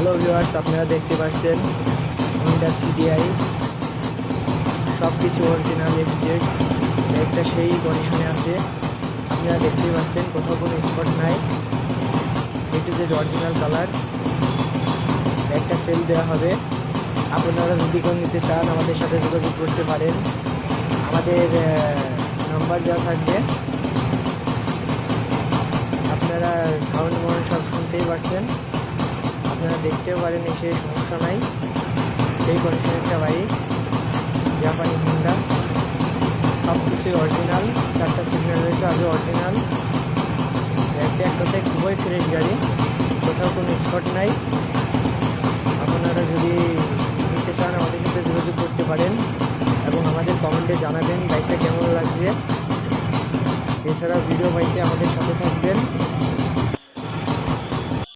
Hello viewers আপনারা দেখতে পাচ্ছেন হন্ডা সিডিআই সব কিছু অরিজিনাল এক্সজেড একটা সেই কন্ডিশনে আছে। আপনারা দেখতেই পাচ্ছেন, কোথাও কোনো স্পট নাই। এটু যে অরিজিনাল কালার একটা সেল দেওয়া হবে। আপনারা যদি কেউ নিতে চান, আমাদের সাথে যোগাযোগ করতে পারেন। আমাদের নাম্বার দেওয়া থাকবে। আপনারা সাউন্ড মন সব শুনতেই পারছেন। আপনারা দেখতেও পারেন এসে সমস্যা নাই সেই কন্ডিশন একটা বাইক জাপানি হোন্ডা। সব কিছুই অরিজিনাল চারটা সিগন্যাল রয়েছে আগে অরিজিনাল গাড়িটা এক কথায় খুবই ফ্রেশ গাড়ি, কোথাও কোনো স্পট নাই। আপনারা যদি নিতে চান, আমাদের সাথে যোগাযোগ করতে পারেন এবং আমাদের কমেন্টে জানাবেন বাইকটা কেমন লাগছে। এছাড়া ভিডিও বাইকে আমাদের সাথে